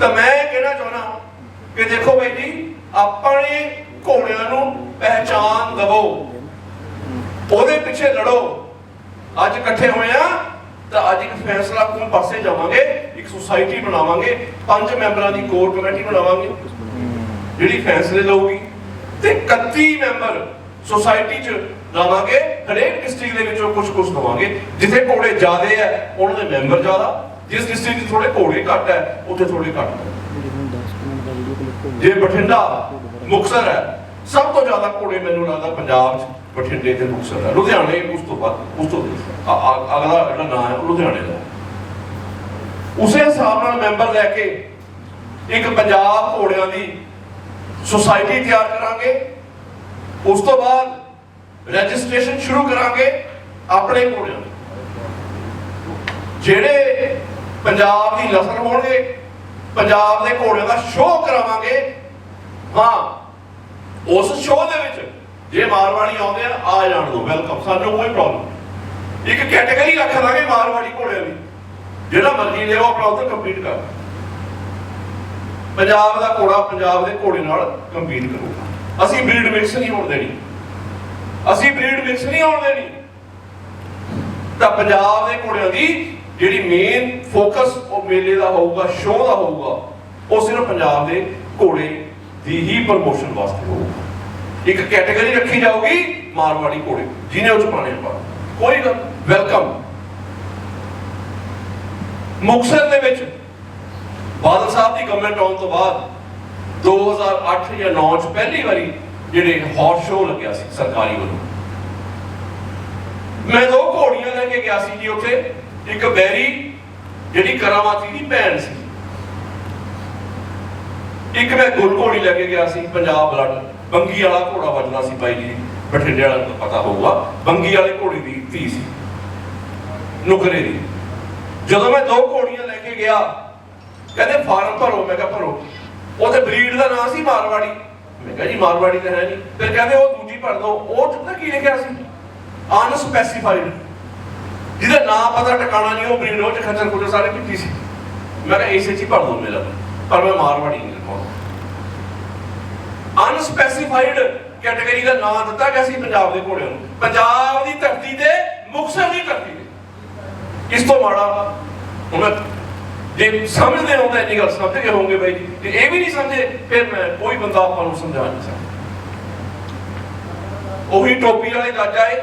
ਤਾਂ ਮੈਂ ਇਹ ਕਹਿਣਾ ਚਾਹੁੰਦਾ ਕਿ ਦੇਖੋ ਬਈ ਜੀ, ਆਪਣੇ ਘੋੜਿਆਂ ਨੂੰ ਪਹਿਚਾਨ ਦਿਵੋ। ਉਹਦੇ ਪਿੱਛੇ ਲੜੋ। ਅੱਜ ਇਕੱਠੇ ਹੋਏ ਆ, ਤਾਂ ਅੱਜ ਇੱਕ ਫੈਸਲਾ ਕੋਲ ਪਾਸੇ ਜਾਵਾਂਗੇ? ਇੱਕ ਸੁਸਾਇਟੀ ਬਣਾਵਾਂਗੇ। ਪੰਜ ਮੈਂਬਰਾਂ ਦੀ ਕੋਰ ਕਮੇਟੀ ਬਣਾਵਾਂਗੇ। ਜਿਹੜੀ ਫੈਸਲੇ ਲਊਗੀ, ਤੇ 31 ਮੈਂਬਰ ਸੁਸਾਇਟੀ ਚ ਲਾਵਾਂਗੇ। ਹਰੇਕ ਡਿਸਟ੍ਰਿਕਟ ਦੇ ਵਿੱਚੋਂ ਕੁਝ ਕੁਝ ਦਵਾਂਗੇ। ਜਿੱਥੇ ਘੋੜੇ ਜ਼ਿਆਦੇ ਆ, ਉਹਨਾਂ ਦੇ ਮੈਂਬਰ ਜ਼ਿਆਦਾ। ਜਿਸ ਡਿਸਟ੍ਰਿਕਟ 'ਚ ਥੋੜੇ ਘੋੜੇ ਘੱਟ ਹੈ, ਉੱਥੇ ਥੋੜੇ ਘੱਟ ਜੇ ਬਠਿੰਡਾ ਮੁਕਸਰ ਹੈ, ਸਭ ਤੋਂ ਜ਼ਿਆਦਾ ਘੋੜੇ ਮੈਨੂੰ ਲੱਗਦਾ ਪੰਜਾਬ 'ਚ ਬਠਿੰਡੇ ਤੇ ਮੁਕਸਰ ਹੈ। ਲੁਧਿਆਣੇ ਉਸ ਤੋਂ ਬਾਅਦ ਉਸ ਤੋਂ ਅਗਲਾ ਜਿਹੜਾ ਨਾਂ ਹੈ ਲੁਧਿਆਣੇ ਦਾ ਉਸੇ ਹਿਸਾਬ ਨਾਲ ਮੈਂਬਰ ਲੈ ਕੇ ਇੱਕ ਪੰਜਾਬ ਘੋੜਿਆਂ ਦੀ ਸੁਸਾਇਟੀ ਤਿਆਰ ਕਰਾਂਗੇ। ਉਸ ਤੋਂ ਬਾਅਦ ਰਜਿਸਟ੍ਰੇਸ਼ਨ ਸ਼ੁਰੂ ਕਰਾਂਗੇ ਆਪਣੇ ਘੋੜਿਆਂ ਦੀ। ਜਿਹੜੇ ਪੰਜਾਬ ਦੀ ਨਸਲ ਹੋਣਗੇ ਪੰਜਾਬ ਦੇ ਘੋੜਿਆਂ ਦਾ ਸ਼ੋਅ ਕਰਾਵਾਂਗੇ। ਹਾਂ, ਉਸ ਸ਼ੋਅ ਦੇ ਵਿੱਚ ਜੇ ਮਾਰਵਾੜੀ ਆਉਂਦੇ ਆ ਆ ਜਾਣ ਦੋ ਵੈਲਕਮ ਸਾਨੂੰ ਕੋਈ ਪ੍ਰੋਬਲਮ ਇੱਕ ਕੈਟਾਗਰੀ ਰੱਖ ਲਾਂਗੇ ਮਾਰਵਾੜੀ ਘੋੜਿਆਂ ਦੀ। ਜਿਹੜਾ ਮਰਜ਼ੀ ਲਿਓ ਆਪਣਾ ਉੱਥੇ ਕੰਪੀਟ ਕਰ ਪੰਜਾਬ ਦਾ ਘੋੜਾ ਪੰਜਾਬ ਦੇ ਘੋੜੇ ਨਾਲ ਕੰਪੀਟ ਕਰੂਗਾ। ਅਸੀਂ ਬਰੀਡ ਮਿਕਸ ਨਹੀਂ ਹੋਣ ਦੇਣੀ। ਅਸੀਂ ਬਰੀਡ ਮਿਕਸ ਨਹੀਂ ਹੋਣ ਦੇਣੀ। ਤਾਂ ਪੰਜਾਬ ਦੇ ਘੋੜਿਆਂ ਦੀ ਜਿਹੜੀ ਮੇਨ ਫੋਕਸ ਉਹ ਮੇਲੇ ਦਾ ਹੋਊਗਾ ਸ਼ੋਅ ਦਾ ਹੋਊਗਾ, ਉਹ ਸਿਰਫ ਪੰਜਾਬ ਦੇ ਘੋੜੇ ਦੀ ਹੀ ਪ੍ਰਮੋਸ਼ਨ ਵਾਸਤੇ ਹੋਊਗਾ। ਇੱਕ ਕੈਟਾਗਰੀ ਰੱਖੀ ਜਾਊਗੀ, ਮਾਰਵਾੜੀ ਘੋੜੇ, ਜਿਹਨੇ ਉਹ ਚ ਪਾ। ਕੋਈ ਗੱਲ ਵੈਲਕਮ ਮੁਕਸਰ ਦੇ ਵਿੱਚ ਬਾਦਲ ਸਾਹਿਬ ਦੀ ਗਵਰਨਮੈਂਟ ਆਉਣ ਤੋਂ ਬਾਅਦ 2008 ਜਾਂ 9 ਚ ਪਹਿਲੀ ਵਾਰੀ ਜਿਹੜੇ ਹੌਟ ਸ਼ੋਅ ਲੱਗਿਆ ਸੀ ਸਰਕਾਰੀ ਵੱਲੋਂ। ਮੈਂ ਦੋ ਘੋੜੀਆਂ ਲੈ ਕੇ ਗਿਆ ਸੀ ਜੀ ਉੱਥੇ। ਇੱਕ ਬੈਰੀ ਜਿਹੜੀ ਕਰਾਮਾਤੀ ਦੀ ਭੈਣ ਸੀ। ਇੱਕ ਮੈਂ ਗੁਲ ਘੋੜੀ ਲੈ ਕੇ ਗਿਆ ਸੀ, ਪੰਜਾਬ ਬਲੱਡ, ਬੰਗੀ ਵਾਲਾ ਘੋੜਾ ਵੱਜਦਾ ਸੀ ਬਾਈ ਜੀ, ਬਠਿੰਡੇ ਵਾਲਾ ਨੂੰ ਪਤਾ ਹੋਊਗਾ, ਬੰਗੀ ਵਾਲੇ ਘੋੜੀ ਦੀ ਧੀ ਸੀ, ਨੁਕਰੇ ਦੀ। ਜਦੋਂ ਮੈਂ ਦੋ ਘੋੜੀਆਂ ਲੈ ਕੇ ਗਿਆ, ਕਹਿੰਦੇ ਫਾਰਮ ਭਰੋ, ਮੈਂ ਕਿਹਾ ਭਰੋ। ਉਹਦੇ ਬਰੀਡ ਦਾ ਨਾਂ ਸੀ ਮਾਰਵਾੜੀ। ਮੈਂ ਕਿਹਾ ਜੀ, ਮਾਰਵਾੜੀ ਤਾਂ ਹੈ ਨਹੀਂ। ਫਿਰ ਕਹਿੰਦੇ ਉਹ ਦੂਜੀ ਭਰ ਦੋ। ਉਹ ਪਤਾ ਕੀ ਲਿਖਿਆ ਸੀ? ਅਨਸਪੈਸੀਫਾਈਡ ਜਿਹਦਾ ਨਾਂ ਪਤਾ ਟਿਕਾਣਾ ਨਹੀਂ, ਉਹ ਬਰੀਡ ਚ ਖੱਚਰ ਖੁੱਚਰ ਸਾਰੇ ਕਿੱਤੀ ਸੀ। ਮੈਂ ਕਿਹਾ, ਇਸੇ ਚ ਭਰ ਦੋ ਮੇਰਾ ਪਰ ਮੈਂ ਮਾਰਵਾੜੀ ਨਹੀਂ ਲਿਖਾਉਣਾ ਅਨਸਪੈਸੀਫਾਈਡ ਕੈਟਾਗਰੀ ਦਾ ਨਾਂ ਦਿੱਤਾ ਗਿਆ ਸੀ ਪੰਜਾਬ ਦੇ ਘੋੜਿਆਂ ਨੂੰ। ਪੰਜਾਬ ਦੀ ਧਰਤੀ ਤੇ, ਮੁਕਤਸਰ ਦੀ ਧਰਤੀ ਤੇ। ਇਸ ਤੋਂ ਮਾੜਾ ਹੁਣ ਜੇ ਸਮਝਦੇ ਹੋ ਤਾਂ ਇੰਨੀ ਗੱਲ ਸਮਝਦੇ ਗਏ ਹੋਵੋਗੇ ਬਾਈ ਜੀ। ਇਹ ਵੀ ਨਹੀਂ ਸਮਝੇ, ਫਿਰ ਮੈਂ ਕੋਈ ਬੰਦਾ ਆਪਾਂ ਨੂੰ ਸਮਝਾ ਨਹੀਂ ਸਕਦਾ। ਉਹੀ ਟੋਪੀ ਵਾਲੇ ਗੱਜ ਆਏ।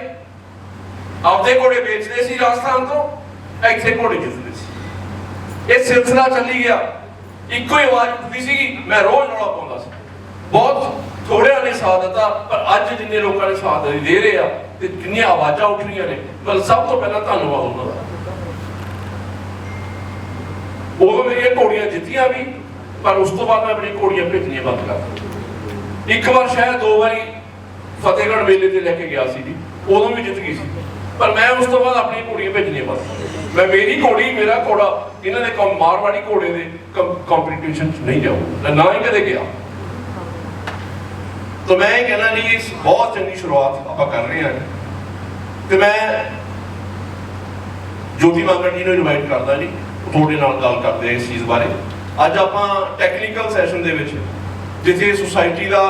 ਆਪਦੇ ਘੋੜੇ ਵੇਚਦੇ ਸੀ ਰਾਜਸਥਾਨ ਤੋਂ, ਇੱਥੇ ਘੋੜੇ ਜਿੱਤਦੇ ਸੀ। ਇਹ ਸਿਲਸਿਲਾ ਚੱਲੀ ਗਿਆ। ਇੱਕੋ ਹੀ ਆਵਾਜ਼ ਉੱਠਦੀ ਸੀਗੀ, ਮੈਂ ਰੋਜ਼ ਰੌਲਾ ਪਾਉਂਦਾ ਸੀ। ਬਹੁਤ ਥੋੜਿਆਂ ਨੇ ਸਾਥ ਦਿੱਤਾ, ਪਰ ਅੱਜ ਜਿੰਨੇ ਲੋਕਾਂ ਨੇ ਸਾਥ ਦੇ ਰਹੇ ਆ, ਤੇ ਕਿੰਨੀਆਂ ਆਵਾਜ਼ਾਂ ਉੱਠ ਰਹੀਆਂ ਨੇ, ਪਰ ਸਭ ਤੋਂ ਪਹਿਲਾਂ ਧੰਨਵਾਦ ਉਹਨਾਂ ਦਾ। ਉਦੋਂ ਮੇਰੀਆਂ ਘੋੜੀਆਂ ਜਿੱਤੀਆਂ ਵੀ, ਪਰ ਉਸ ਤੋਂ ਬਾਅਦ ਮੈਂ ਆਪਣੀ ਘੋੜੀਆਂ ਭੇਜਣੀਆਂ ਬੰਦ ਕਰ ਦਿੱਤੀਆਂ। ਇੱਕ ਵਾਰ ਸ਼ਾਇਦ ਦੋ ਵਾਰੀ ਫਤਿਹਗੜ੍ਹ ਮੇਲੇ ਤੇ ਲੈ ਕੇ ਗਿਆ ਸੀ ਜੀ, ਉਦੋਂ ਵੀ ਜਿੱਤ ਗਈ ਸੀ। ਪਰ ਮੈਂ ਉਸ ਤੋਂ ਬਾਅਦ ਆਪਣੀ ਘੋੜੀਆਂ ਭੇਜਣੀਆਂ ਬਸ। ਮੈਂ ਮੇਰੀ ਘੋੜੀ, ਮੇਰਾ ਘੋੜਾ, ਇਹਨਾਂ ਦੇ ਕੰਮ ਮਾਰਵਾੜੀ ਘੋੜੇ ਦੇ ਕੰਪੀਟੀਸ਼ਨ ਨਹੀਂ ਜਾਊਗਾ ਨਾ ਹੀ ਕਦੇ ਗਿਆ। ਤਾਂ ਮੈਂ ਇਹ ਕਹਿਣਾ ਜੀ, ਇਸ ਬਹੁਤ ਚੰਗੀ ਸ਼ੁਰੂਆਤ ਆਪਾਂ ਕਰ ਰਹੇ ਹਾਂ। ਤੇ ਮੈਂ ਜੋਤੀ ਮੰਗਣ ਜੀ ਨੂੰ ਇਨਵਾਈਟ ਕਰਦਾ ਜੀ ਤੁਹਾਡੇ ਨਾਲ ਗੱਲ ਕਰਦੇ ਆ ਇਸ ਚੀਜ਼ ਬਾਰੇ। ਅੱਜ ਆਪਾਂ ਟੈਕਨੀਕਲ ਸੈਸ਼ਨ ਦੇ ਵਿੱਚ, ਜਿੱਥੇ ਸੁਸਾਇਟੀ ਦਾ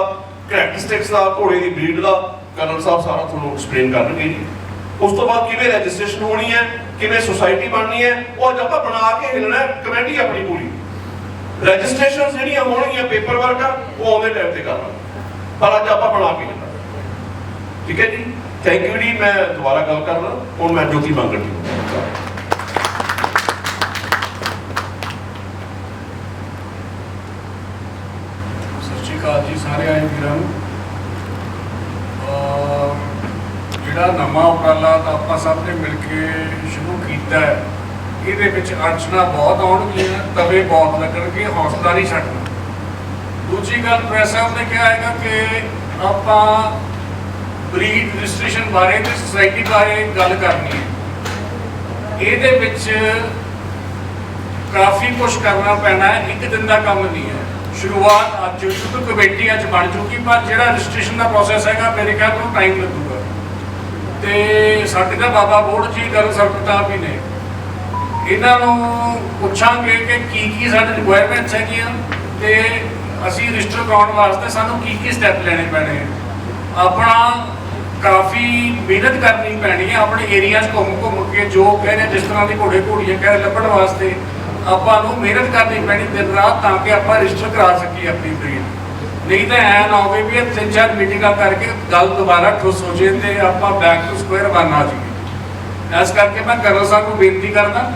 ਕੈਰੈਕਟਰਿਸਟਿਕਸ ਦਾ, ਘੋੜੇ ਦੀ ਬਰੀਡ ਦਾ, ਕਰਨਲ ਸਾਹਿਬ ਸਾਰਾ ਤੁਹਾਨੂੰ ਐਕਸਪਲੇਨ ਕਰਨਗੇ ਜੀ। ਉਸ ਤੋਂ ਬਾਅਦ ਕਿਵੇਂ ਰਜਿਸਟ੍ਰੇਸ਼ਨ ਹੋਣੀ ਹੈ, ਕਿਵੇਂ ਸੁਸਾਇਟੀ ਬਣਨੀ ਹੈ, ਉਹ ਅੱਜ ਆਪਾਂ ਬਣਾ ਕੇ ਹਿਲਣਾ ਕਮੇਟੀ ਆਪਣੀ ਪੂਰੀ। ਰਜਿਸਟ੍ਰੇਸ਼ਨ ਜਿਹੜੀਆਂ ਹੋਣਗੀਆਂ ਪੇਪਰ ਵਰਕ ਆ, ਉਹ ਆਉਂਦੇ ਟਾਈਮ ਤੇ ਕਰਨਾ ਪਰ ਅੱਜ ਆਪਾਂ ਬਣਾ ਕੇ ਹਿਲਣਾ। ਠੀਕ ਹੈ ਜੀ? ਥੈਂਕ ਯੂ ਜੀ, ਮੈਂ ਦੁਬਾਰਾ ਗੱਲ ਕਰਨਾ ਹੁਣ ਮੈਂ ਜੋਤੀ ਮੰਗਣ ਜੀ। ਸਤਿ ਸ਼੍ਰੀ ਅਕਾਲ ਜੀ ਸਾਰੇ ਆਏ ਵੀਰਾਂ ਨੂੰ। ਜਿਹੜਾ ਨਵਾਂ ਉਪਰਾਲਾ ਤਾਂ ਆਪਾਂ ਸਭ ਨੇ ਮਿਲ ਕੇ ਸ਼ੁਰੂ ਕੀਤਾ ਹੈ, ਇਹਦੇ ਵਿੱਚ ਅੜਚਣਾ ਬਹੁਤ ਆਉਣਗੀਆਂ, ਤਵੇ ਬਹੁਤ ਲੱਗਣਗੇ ਹੌਸਲਾ ਨਹੀਂ ਛੱਡਣਾ ਦੂਜੀ ਗੱਲ, ਪ੍ਰੈਸ ਸਾਹਿਬ ਨੇ ਕਿਹਾ ਹੈਗਾ ਕਿ ਆਪਾਂ ਬਰੀਡ ਰਜਿਸਟ੍ਰੇਸ਼ਨ ਬਾਰੇ ਤੇ ਸੁਸਾਇਟੀ ਬਾਰੇ ਗੱਲ ਕਰਨੀ ਹੈ। ਇਹਦੇ ਵਿੱਚ ਕਾਫੀ ਕੁਝ ਕਰਨਾ ਪੈਣਾ ਹੈ, ਇੱਕ ਦਿਨ ਦਾ ਕੰਮ ਨਹੀਂ ਹੈ। ਸ਼ੁਰੂਆਤ ਅੱਜ, ਸ਼ੁਰੂ ਕਮੇਟੀ ਅੱਜ ਬਣ ਚੁੱਕੀ, ਪਰ ਜਿਹੜਾ ਰਜਿਸਟ੍ਰੇਸ਼ਨ ਦਾ ਪ੍ਰੋਸੈਸ ਹੈਗਾ, ਮੇਰੇ ਖਿਆਲ ਨੂੰ ਟਾਈਮ ਲੱਗੂਗਾ ਤੇ ਸਾਡੇ ਦਾ ਬਾਬਾ ਬੋੜ ਜੀ ਗੱਲ ਸਰਪਤਾ ਵੀ ਨੇ। ਇਹਨਾਂ ਨੂੰ ਪੁੱਛਾਂਗੇ ਕਿ ਕੀ ਕੀ ਸਾਡੇ ਰਿਕੁਆਇਰਮੈਂਟਸ ਹੈਗੀਆਂ ਤੇ ਅਸੀਂ ਰਜਿਸਟਰ ਕਰਾਉਣ ਵਾਸਤੇ ਸਾਨੂੰ ਕੀ ਕੀ ਸਟੈਪ ਲੈਣੇ ਪੈਣੇ ਆ। ਆਪਣਾ ਕਾਫੀ ਮਿਹਨਤ ਕਰਨੀ ਪੈਣੀ ਹੈ ਆਪਣੇ ਏਰੀਆ 'ਚ ਘੁੰਮ ਘੁੰਮ ਕੇ ਜੋ ਕਹਿੰਦੇ ਜਿਸ ਤਰ੍ਹਾਂ ਦੀ ਘੋੜੇ ਘੋੜੀਆਂ ਕਹਿੰਦੇ ਲੱਭਣ ਵਾਸਤੇ। ਆਪਾਂ ਨੂੰ ਮਿਹਨਤ ਕਰਨੀ ਪੈਣੀ ਦਿਨ ਰਾਤ ਤਾਂ ਕਿ ਆਪਾਂ ਰਜਿਸਟਰ ਕਰਾ ਸਕੀਏ ਆਪਣੀ ਬਰੀਡ ਨਹੀਂ ਤਾਂ ਐ ਨਾ ਹੋਵੇ ਵੀ ਇਹ ਤਿੰਨ ਚਾਰ ਮੀਟਿੰਗਾਂ ਕਰਕੇ ਗੱਲ ਦੁਬਾਰਾ ਠੁੱਸ ਹੋ ਜੇ ਤੇ ਆਪਾਂ ਬੈਕ ਟੂ ਸਕੁਅਰ ਵਨ ਆ ਜਾਈਏ। ਇਸ ਕਰਕੇ ਮੈਂ ਕਰੋ ਸਾਹਿਬ ਨੂੰ ਬੇਨਤੀ ਕਰਦਾ,